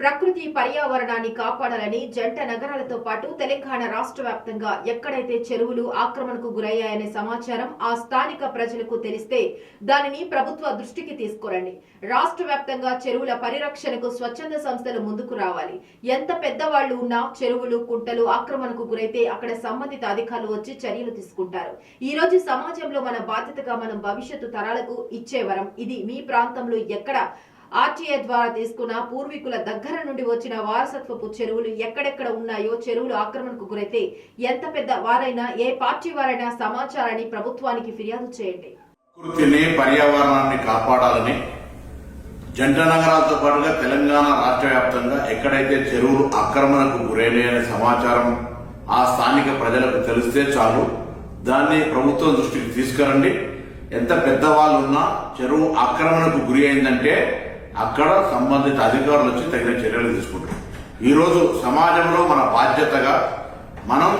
ప్రకృతి పర్యావరణాన్ని కాపాడాలని జంట నగరాలతో పాటు తెలంగాణ రాష్ట్ర వ్యాప్తంగా ఎక్కడైతే చెరువులు ఆక్రమణకు గురయ్యాయనే సమాచారం ఆ స్థానిక ప్రజలకు తెలిస్తే దానిని ప్రభుత్వ దృష్టికి తీసుకురండి. రాష్ట్ర వ్యాప్తంగా చెరువుల పరిరక్షణకు స్వచ్ఛంద సంస్థలు ముందుకు రావాలి. ఎంత పెద్దవాళ్ళు ఉన్నా చెరువులు కుంటలు ఆక్రమణకు గురైతే అక్కడ సంబంధిత అధికారులు వచ్చి చర్యలు తీసుకుంటారు. ఈ రోజు సమాజంలో మన బాధ్యతగా మనం భవిష్యత్తు తరాలకు ఇచ్చే వరం ఇది. మీ ప్రాంతంలో ఎక్కడ ఆర్టీఏ ద్వారా తీసుకున్న పూర్వీకుల దగ్గర నుండి వచ్చిన వారసత్వపు చెరువులు ఎక్కడెక్కడ ఉన్నాయో చెరువులు ఆక్రమణకు గురైతే ఎంత పెద్ద వారైనా ఏ పార్టీ వారైనా సమాచారాన్ని ప్రభుత్వానికి ఫిర్యాదు చేయండి. ప్రకృతిని పర్యావరణాన్ని కాపాడాలని జంట నగరాలతో పాటుగా తెలంగాణ రాష్ట్ర వ్యాప్తంగా ఎక్కడైతే చెరువులు ఆక్రమణకు గురైనాయనే సమాచారం ఆ స్థానిక ప్రజలకు తెలిస్తే చాలు. దాన్ని ప్రభుత్వం దృష్టికి తీసుకురండి. ఎంత పెద్దవాళ్ళు ఉన్నా చెరువు ఆక్రమణకు గురి అయిందంటే అక్కడ సంబంధిత అధికారులు వచ్చి తగిన చర్యలు తీసుకుంటారు. ఈరోజు సమాజంలో మన బాధ్యతగా మనం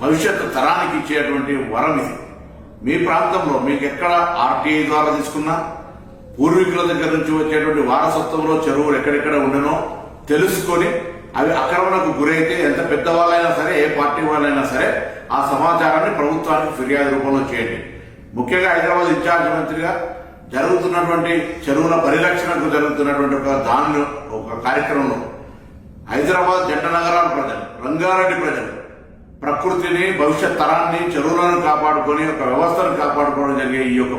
భవిష్యత్తు తరానికి ఇచ్చేటువంటి వరం ఇది. మీ ప్రాంతంలో మీకు ఎక్కడ ఆర్టీఐ ద్వారా తీసుకున్నా పూర్వీకుల దగ్గర నుంచి వచ్చేటువంటి వారసత్వంలో చెరువులు ఎక్కడెక్కడ ఉండనో తెలుసుకొని అవి అక్రమణకు గురైతే ఎంత పెద్దవాళ్ళైనా సరే ఏ పార్టీ వాళ్ళైనా సరే ఆ సమాచారాన్ని ప్రభుత్వానికి ఫిర్యాదు రూపంలో చేయండి. ముఖ్యంగా హైదరాబాద్ ఇన్ఛార్జ్ మంత్రిగా జరుగుతున్నటువంటి చెరువుల పరిరక్షణకు జరుగుతున్నటువంటి ఒక దాని ఒక కార్యక్రమంలో హైదరాబాద్ జంట నగరాల ప్రజలు రంగారెడ్డి ప్రజలు ప్రకృతిని భవిష్యత్ తరాన్ని చెరువులను కాపాడుకొని ఒక వ్యవస్థను కాపాడుకోవడం జరిగే ఈ యొక్క